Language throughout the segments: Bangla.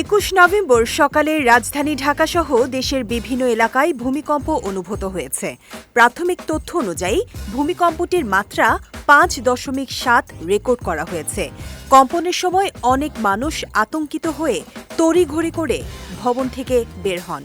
একুশ নভেম্বর সকালে রাজধানী ঢাকাসহ দেশের বিভিন্ন এলাকায় ভূমিকম্প অনুভূত হয়েছে। প্রাথমিক তথ্য অনুযায়ী, ভূমিকম্পটির মাত্রা পাঁচ দশমিক সাত রেকর্ড করা হয়েছে। কম্পনের সময় অনেক মানুষ আতঙ্কিত হয়ে তড়িঘড়ি করে ভবন থেকে বের হন।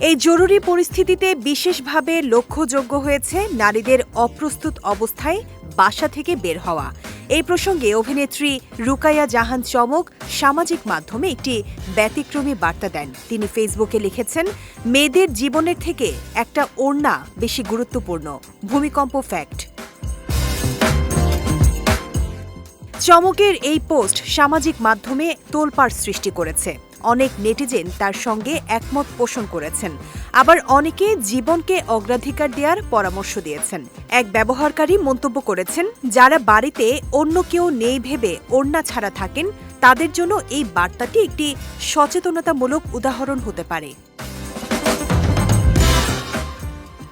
এই জরুরি পরিস্থিতিতে বিশেষভাবে লক্ষ্যযোগ্য হয়েছে নারীদের অপ্রস্তুত অবস্থায় বাসা থেকে বের হওয়া। এই প্রসঙ্গে অভিনেত্রী রুকাইয়া জাহান চমক সামাজিক মাধ্যমে একটি ব্যতিক্রমী বার্তা দেন। তিনি ফেসবুকে লিখেছেন, মেয়েদের জীবনের থেকে একটা ওড়না বেশি গুরুত্বপূর্ণ। ভূমিকম্প ফ্যাক্ট। চমকের এই পোস্ট সামাজিক মাধ্যমে তোলপাড় সৃষ্টি করেছে। অনেক নেটিজেন তার সঙ্গে একমত পোষণ করেছেন। আবার অনেকে জীবনকে অগ্রাধিকার দেওয়ার পরামর্শ দিয়েছেন। এক ব্যবহারকারী মন্তব্য করেছেন, যারা বাড়িতে অন্য কেউ নেই ভেবে ওড়না ছাড়া থাকেন, তাদের জন্য এই বার্তাটি একটি সচেতনতামূলক উদাহরণ হতে পারে।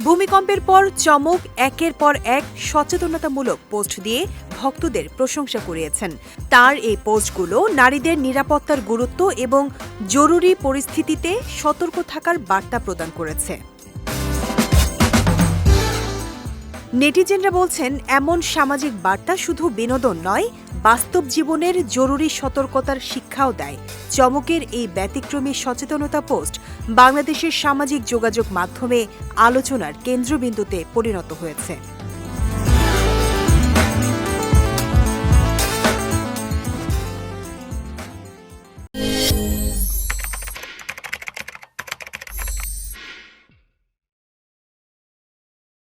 ভূমিকম্পের পর চমক, একের পর এক সচেতনতামূলক পোস্ট দিয়ে ভক্তদের প্রশংসা করিয়েছেন তার এই পোস্টগুলো নারীদের নিরাপত্তার গুরুত্ব এবং জরুরি পরিস্থিতিতে সতর্ক থাকার বার্তা প্রদান করেছে। নেটিজেনরা বলছেন, এমন সামাজিক বার্তা শুধু বিনোদন নয়, বাস্তব জীবনের জরুরি সতর্কতার শিক্ষাও দেয়। চমকের এই ব্যতিক্রমী সচেতনতা পোস্ট বাংলাদেশের সামাজিক যোগাযোগ মাধ্যমে আলোচনার কেন্দ্রবিন্দুতে পরিণত হয়েছে।